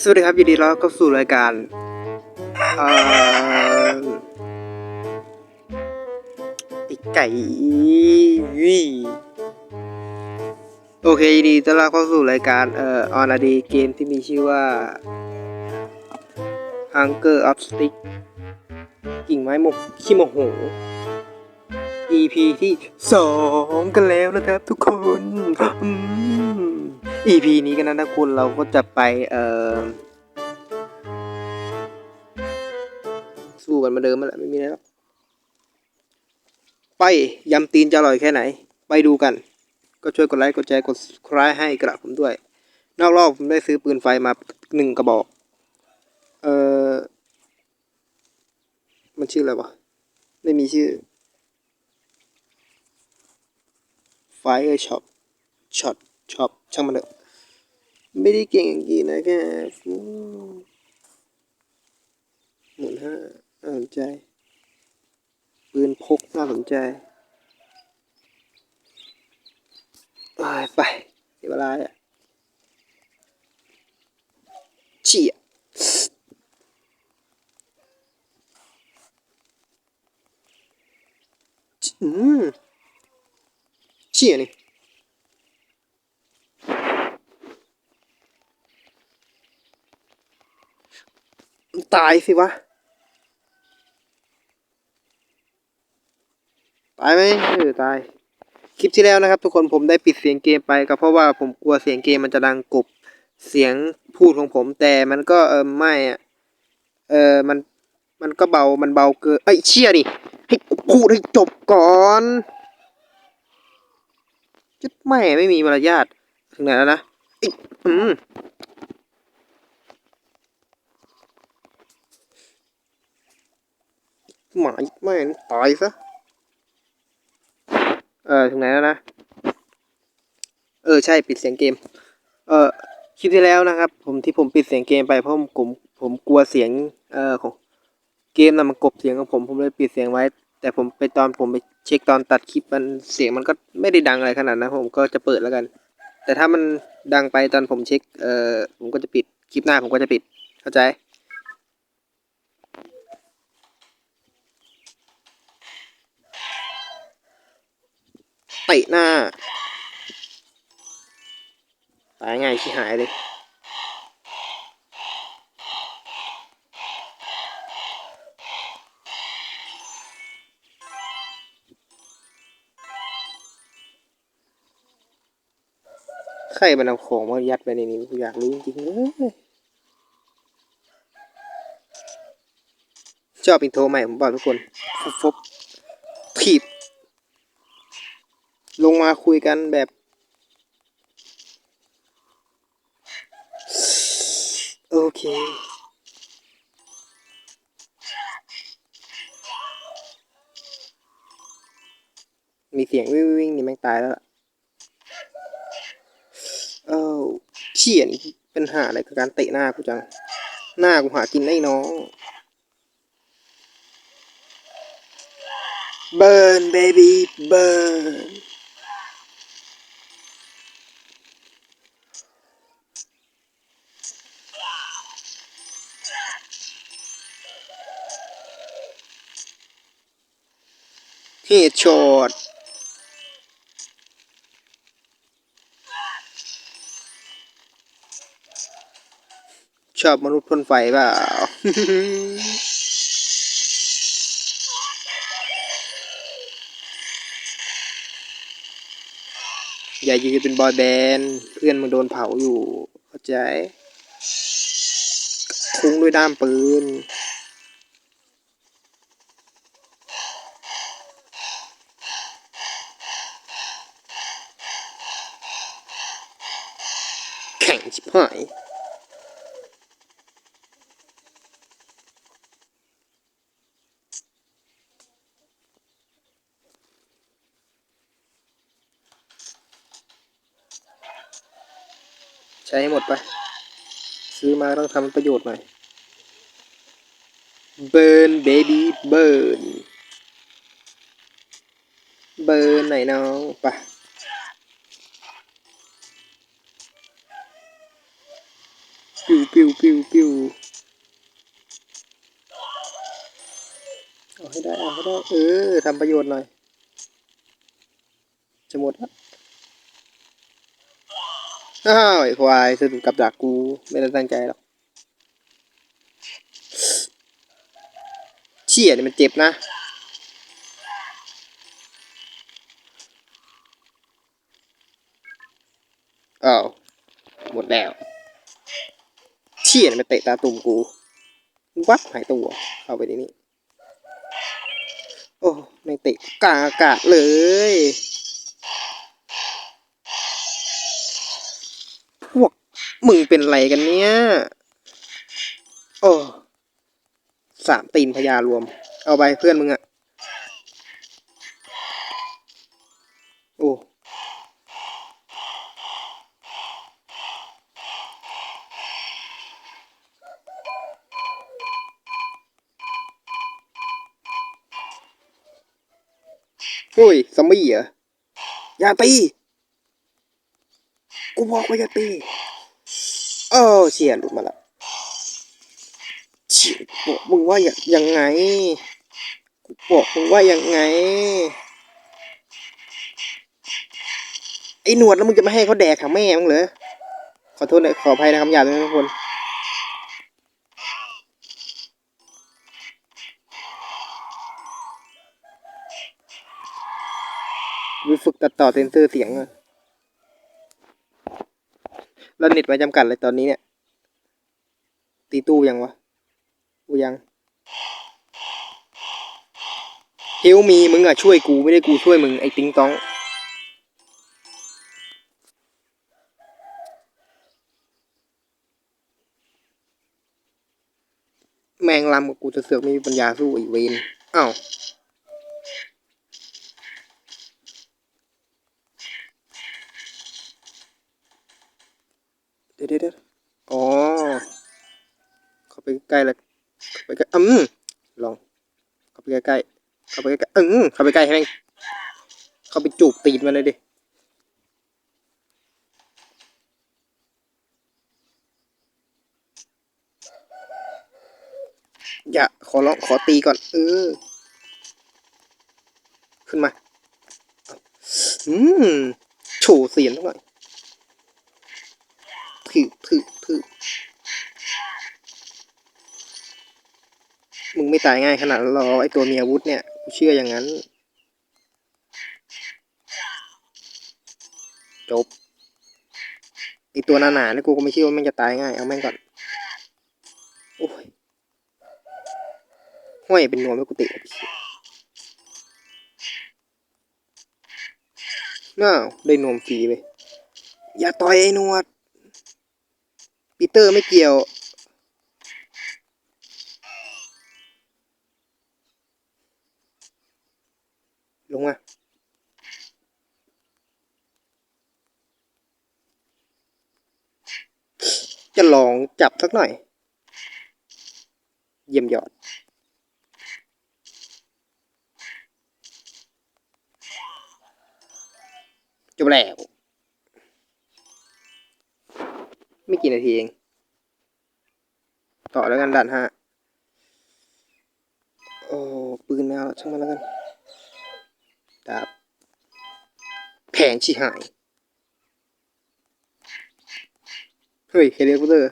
สวัสดีครับยินดีต้อนรับเข้าสู่รายการอ่อไก่วีโอเคยินดีต้อนรับเข้าสู่รายการเอ่อออนาดีเกมที่มีชื่อว่า Hunger of Stick กิ่งไม้หมกขี้โมโห EP ที่สองกันแล้วนะครับทุกคน EP นี้กันนะทุกคนเราก็จะไปเอ่อสู้กันมาเดิมมาแหละไม่มีอะไรหรอกไปยำตีนจะอร่อยแค่ไหน ไปดูกัน ก็ช่วยกดไลค์กดแชร์กด subscribe ให้กระผมด้วย นอกรอบผมได้ซื้อปืนไฟมาหนึ่งกระบอก เออมันชื่ออะไรวะ ไม่มีชื่อ Fire Shop ช็อตช็อปช่างมันเถอะ ไม่ได้เก่งอย่างนี้นะแค่หมุนห้าน่าสนใจ ปืนพกน่าสนใจ ไปไปเสียเวลาอะเชี่ยอืมเชี่ยนี่ ตายสิวะ ตายไหมเออตาย คลิปที่แล้วนะครับ ทุกคนผมได้ปิดเสียงเกมไปก็เพราะว่าผมกลัวเสียงเกมมันจะดังกบเสียงพูดของผม แต่มันก็เออไม่อะเออมันมันก็เบามันเบาเกินไอ้เชี่ยดิให้พูดให้จบก่อนจุดแม่ไม่มีมารยาทถึงไหนแล้วนะอืม หมาแม่งตายซะ เออถึงไหนแล้วนะ เออใช่ปิดเสียงเกม เออคลิปที่แล้วนะครับ ผมที่ผมปิดเสียงเกมไปเพราะผมผมกลัวเสียงเออของเกมนะมันกบเสียงของผมผมเลยปิดเสียงไว้ แต่ผมไปตอนผมไปเช็คตอนตัดคลิปมันเสียงมันก็ไม่ได้ดังอะไรขนาดนั้นผมก็จะเปิดแล้วกัน แต่ถ้ามันดังไปตอนผมเช็คเออผมก็จะปิดคลิปหน้าผมก็จะปิดเข้าใจ เตะหน้า ตายง่ายชิหายเลยใครมันเอาของมายัดไปในนี้กูอยากรู้จริงๆเลยชอบอินโทรใหม่ผมบอกทุกคนฟุบฟุบถีบ ลงมาคุยกันแบบ โอเค มีเสียงวิ่งวิ่งนี่แม่งตายแล้วล่ะเอ้าเฉียนเป็นหาอะไรกับการเตะหน้ากูจัง หน้ากูหากินได้น้องเบิร์นเบบี้เบิร์น เฮดช็อตชอบมนุษย์พ่นไฟเปล่าอย่ายืนเป็นบอยแบนด์เพื่อนมึงโดนเผาอยู่ เข้าใจ คุ้งด้วยด้ามปืน แข่งชิบ หาย ใช้ให้หมดไป ซื้อมาต้องทำประโยชน์หน่อย เบิร์นเบบี้เบิร์นเบิร์นไหนน้องไปะ ปิวปิวปิวปิวเอาให้ได้เอาให้ได้เออทำประโยชน์หน่อย จะหมดแล้วอ้าวไอ้ควายสะดุดกับดักกูไม่ได้ตั้งใจหรอกเชี่ยนี่มันเจ็บนะอ้าวหมดแล้ว ชี่ยมันเตะตาตุ่มกู วับหายตัวเข้าไปในนี้โอ้ไม่เตะกาอากาศเลย พวกมึงเป็นไรกันเนี่ย โอ้สามตีนพญารวม เอาไปเพื่อนมึงอะ เฮ้ยซอมบี้เหรออย่าตี กูบอกว่าอย่าตีโอ้เชียหลุดมาละเชียบอกมึงว่าอย่ายังไง กูบอกมึงว่ายังไง ไอ้หนวดแล้วมึงจะไม่ให้เขาแดกของแม่มึงเหรอ ขอโทษนะขออภัยนะคำหยาบด้วยนะทุกคน ต่อเซนเซอร์เสียงอะแล้วเน็ตไว้จำกัดเลยตอนนี้เนี่ย ตีตู้ยังวะกูยังเฮลมีมึงอะช่วยกูไม่ได้กูช่วยมึงไอ้ติงต้องแมงลำกับกูจะเสือกไม่มีปัญญาสู้ไอีเวนอ้าว เดี๋ยวเดี๋ยวเดี๋ยวอ๋อ เข้าไปใกล้ๆเลยเข้าไปใกล้อืมลอง เข้าไปใกล้ๆเข้าไปใกล้ๆอืมเข้าไปใกล้ให้แม่งเข้าไปจูบตีนมันเลยดิอย่าขอร้องขอตีก่อน เออ ขึ้นมา อืมโชว์เสียงสักหน่อย ถือถือถือมึงไม่ตายง่ายขนาดรอไอตัวมีอาวุธเนี่ยกูเชื่ออย่างนั้น จบไอตัวหนาๆนี่กูก็ไม่เชื่อว่าม่งจะตายง่าย เอาแม่งก่อนโอ้ยห้อยเป็นนวมไม่กูเตะน้าได้นวมฟรีไปอย่าต่อยไอ้นวด ปีเตอร์ไม่เกี่ยว ลงมาจะลองจับสักหน่อย เยี่ยมยอด จบแล้ว ไม่กี่นาทีเอง ต่อแล้วกันด่านห้าโอ้ปืนแมวช่างมันแล้วกันดาบแผงชิหาย เฮ้ยเฮลิคอปเตอร์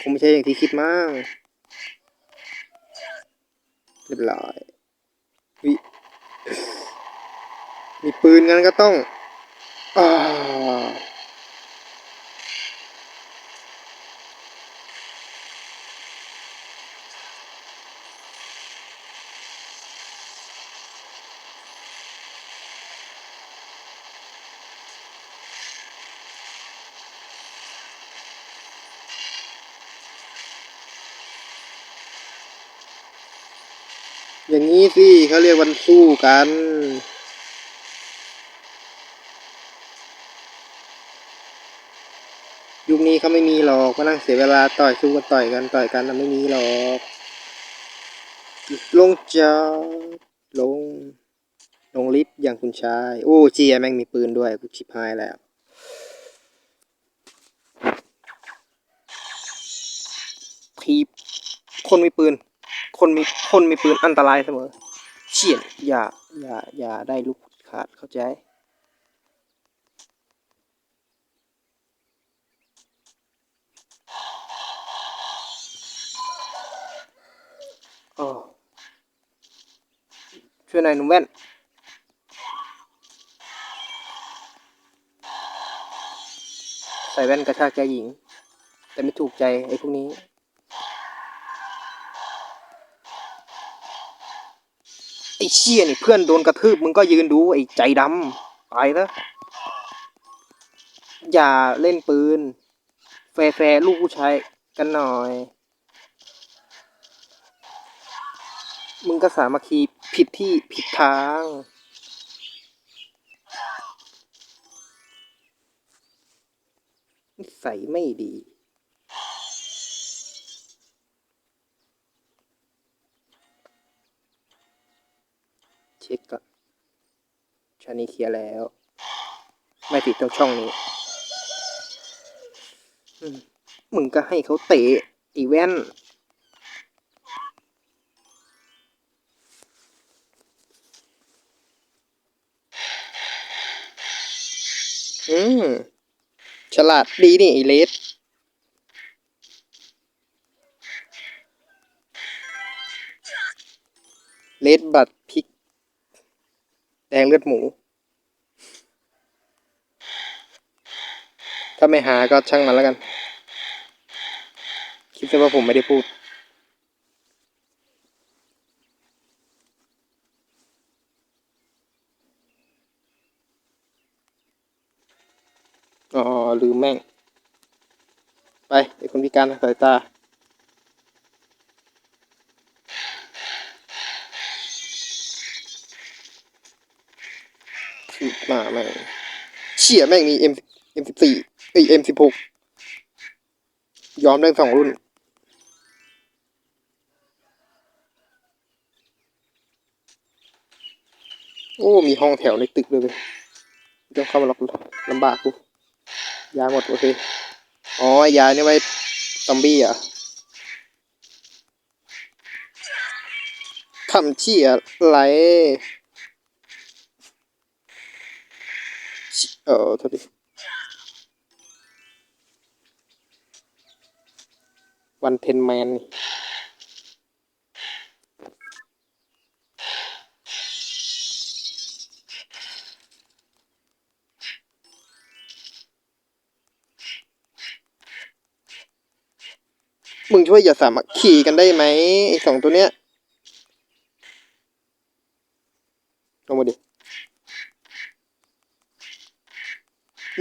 คงไม่ใช่อย่างที่คิดมั้งเรียบร้อยวิมีปืนงั้นก็ต้องอ่า อย่างนี้สิเขาเรียกวันสู้กัน ยุคนี้เขาไม่มีหรอกมานั่งเสียเวลาต่อยสู้กันต่อยกันต่อยกันนไม่มีหรอกลงจอลง ลงลิฟต์อย่างคุณชาย โอ้เจียแม่งมีปืนด้วยกูชิบหายแล้วคนมีปืน คนมีคนมีปืนอันตรายเสมอ เฉียนอย่าอย่าอย่าได้ลูกขาดเข้าใจโอ้ช่วยหน่อยหนุ่มแว่นใส่แว่นกระชากใจหญิง แต่ไม่ถูกใจไอ้พวกนี้ อ้เชี่ยนี่เพื่อนโดนกระทืบมึงก็ยืนดูไอ้ใจดำไปแล้วอย่าเล่นปืน แฟร์แฟลูกผู้ชายกันหน่อย มึงก็สามัคคีผิดที่ผิดทางนิสัยไม่ดี เช็คก่อนชานี้เคลียร์แล้ว ไม่ผิดตรงช่องนี้มึงก็ให้เขาเตะอีแว่นอืม ฉลาดดีนี่ไอเลสเลสบัตรพริก ดงเลือดหมู ถ้าไม่หาก็ช่างมันแล้วกัน คิดซะว่าผมไม่ได้พูด อ๋อ ลืมแม่ง ไปไอ้คนพิการทางสายตา ชิบมาแม่ง เชี่ยแม่งมี M M สิบสี่เอ้ย M สิบหกยอมได้สองรุ่น โอ้ มีห้องแถวในตึกเลยเว้ยต้องเข้ามาล็อกลำบากกู ยาหมดโอเค อ๋อ ยานี่ไว้ซอมบี้เหรอะคำเชี่ยไรชิ เออโทษทีวันเพนแมนนี่มึงช่วยอย่าสามัคคีกันได้ไหมไอ้สองตัวเนี้ยลงมาดิ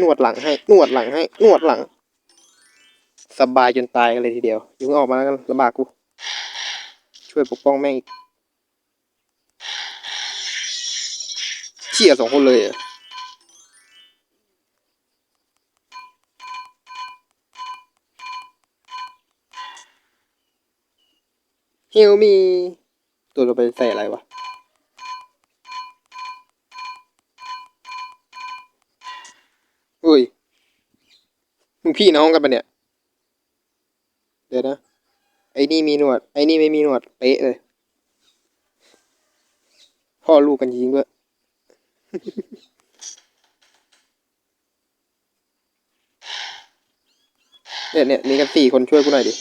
นวดหลังให้นวดหลังให้นวดหลัง สบายจนตายกันเลยทีเดียวยังออกมาแล้วกันลำบากกู ช่วยปกป้องแม่งอีกเชี่ยสองคนเลยเหรอะเฮลมี ตัวเราไปใส่อะไรวะ มึงพี่น้องกันปะเนี่ย เดี๋ยวนะ ไอ้นี่มีหนวด ไอ้นี่ไม่มีหนวด เป๊ะเลย พ่อลูกกันจริงด้วยเนี่ยเนี่ยมีกันสี่คนช่วยกูหน่อยดิ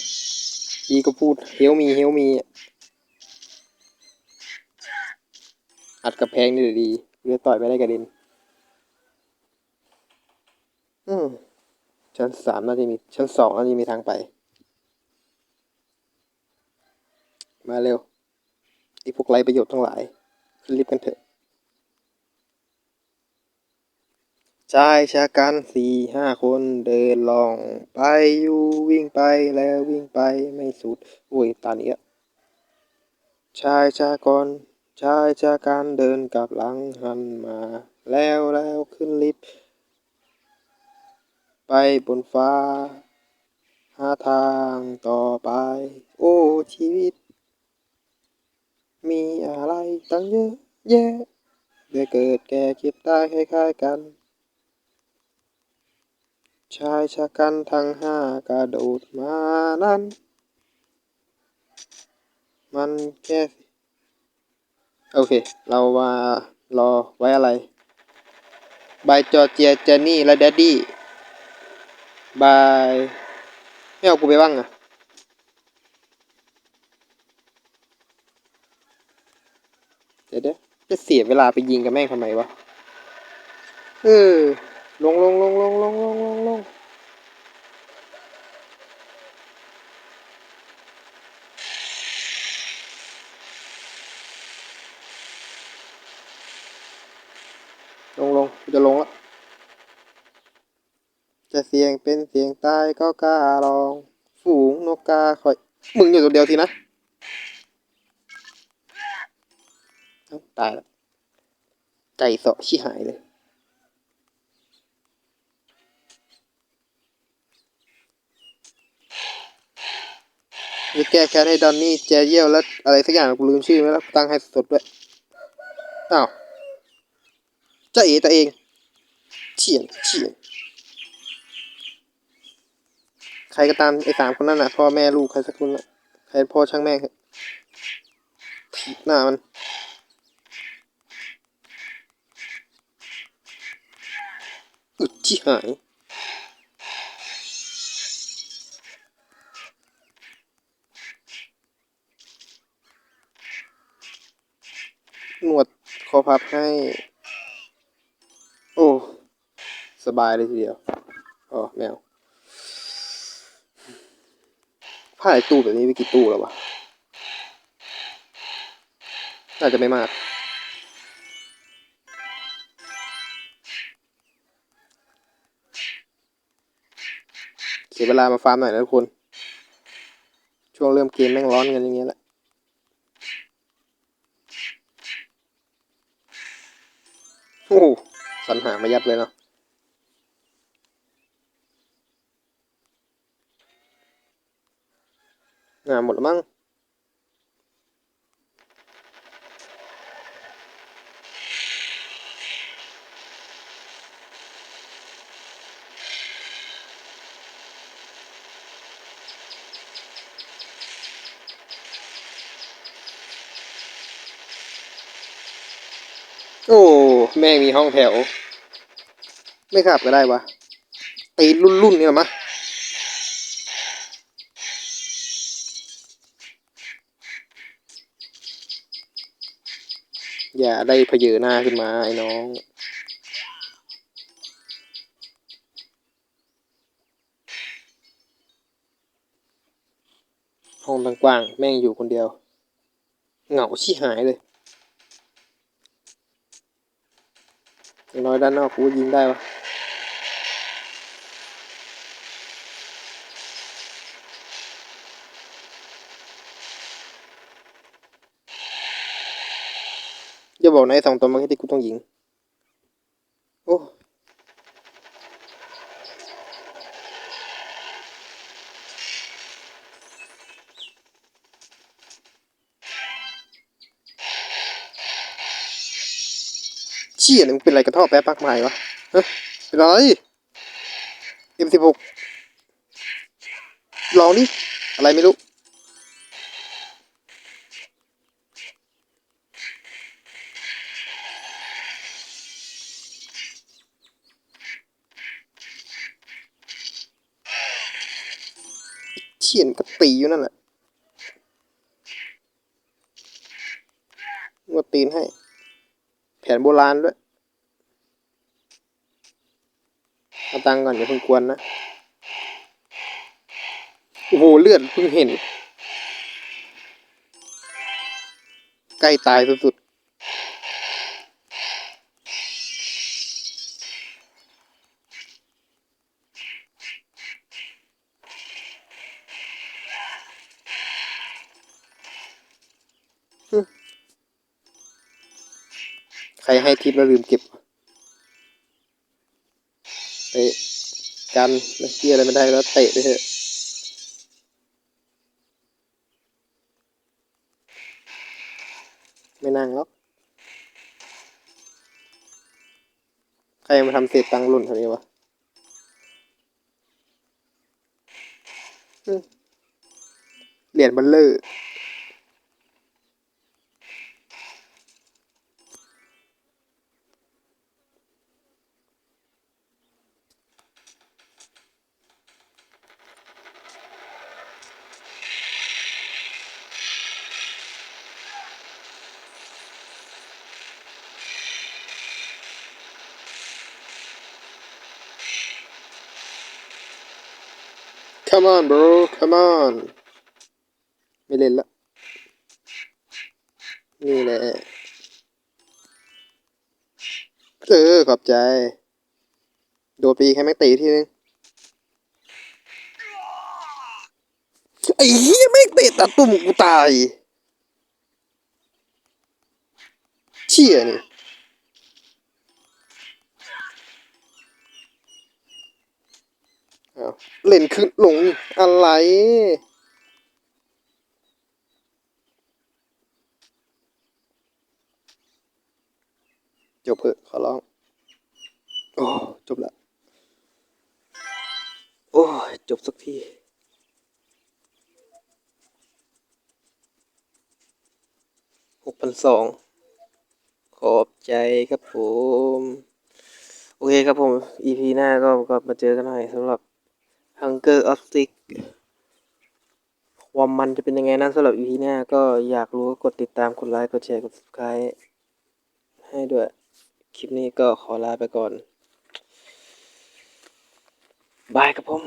ดีก็พูดเฮลมีเฮลมีอัดกับแพงนี่ดีเรือต่อยไปได้กระเด็นอืม ชั้นสามน่าจะมีชั้นสองน่าจะมีทางไป มาเร็วไอ้พวกไรประโยชน์ทั้งหลายขึ้นลิฟต์กันเถอะชายชะกันสี่ห้าคนเดินลองไปอยู่วิ่งไปแล้ววิ่งไปไม่สุดโอ้ยตาเนี้อะชายชะกรชายชะกันเดินกลับหลังหันมา แล้วแล้วขึ้นลิฟต์ ไปบนฟ้า หาทางต่อไป โอ้ชีวิต มีอะไรตั้งเยอะแยะได้เกิดแก่เก็บตายคล้ายๆกัน ชายชะกันทั้งห้ากระโดดมานั้น มันแค่โอเค เรามารอไว้อะไร บายจอเจียเจนนี่และแดดดี้ บาย ไม่เอากูไปบ้างอะเดี๋ยวเดี๋ยวจะเสียเวลาไปยิงกับแม่งทำไมวะ เออ ลงลงลงลงลงลงลงลงลงลงจะลงแล้ว จะเสียงเป็นเสียงตายก็กล้าลอง ฝูงนกกาคอย มึงอยู่ตัวเดียวทีนะตายแล้ว ใจเสาะชิหายเลยจะแก้แค้นให้ดอนนี่แจเยี่ยวแล้วอะไรสักอย่างกูลืมชื่อไปแล้วตั้งให้สดด้วยอ้าวจ้าเอ๋ตัวเองเฉียนเฉียน ใครก็ตามไอ้สามคนนั้นน่ะ พ่อแม่ลูกใครสักคนน่ะใครพ่อช่างแม่งถีบหน้ามัน อึดที่หายหนวดคอพับให้ โอ้ สบายเลยทีเดียว อ๋อแมว ผ้าไอ้ตู้แบบนี้ไปกี่ตู้แล้ววะ น่าจะไม่มาก เสียเวลามาฟาร์มหน่อยนะทุกคน ช่วงเริ่มเกมแม่งร้อนกันอย่างเงี้ยแหละโอ้สรรหามายัดเลยเนาะ งาหมดแล้วมั้งโอ้ แม่งมีห้องแถว ไม่ขับก็ได้วะตีรุ่นรุ่นๆนี่หรอมะ อย่าได้เพเยอหน้าขึ้นมาไอ้น้อง ห้องกว้างๆแม่งอยู่คนเดียว เหงาชี้หายเลยอย่างน้อยด้านนอกกูยิงได้ปะอย่า บอกนะไอ้สองตัวมื่อกี้ที่กูต้องยิง โอ้เชี่ยนี่มึงเป็นอะไรกระท่อแป๊บมากมายวะฮะเป็นไรเอ็มสิบหกลองดิ อะไรไม่รู้ เฉียนก็ตีอยู่นั่นแหละงวดตีนให้ แผนโบราณด้วย เอาตังก่อนอย่าเพิ่งกวนนะ โอ้โห เลือดเพิ่งเห็น ใกล้ตายสุด รให้ทิปแล้วลืมเก็บเตะกันแล้วเกียอะไรไม่ได้แล้วเตะไปเถอะไม่นั่งหรอกใครมาทำเศษตังหล่นแถวนี้วะเหรียญบัลเลอร์ come on bro come on ไม่เล่นละ นี่แหละ เออ ขอบใจ โดดไปอีกให้แม่งตีทีนึง ไอ้เหี้ยแม่งเตะตัดตุ่มกูตาย เชี่ยนี่ เล่นขึ้นลงอะไร จบเถอะขอร้อง โอ้จบละ โอ้จบสักทีหกพันสองขอบใจครับผม โอเคครับผม EP หน้าก็ก็มาเจอกันหน่อยสำหรับ Hunger of Six ความมันจะเป็นยังไงนั้นสำหรับ EP หน้าก็อยากรู้ก็กดติดตาม กดไลค์ กดแชร์ กด subscribe ให้ด้วย คลิปนี้ก็ขอลาไปก่อน บายครับผม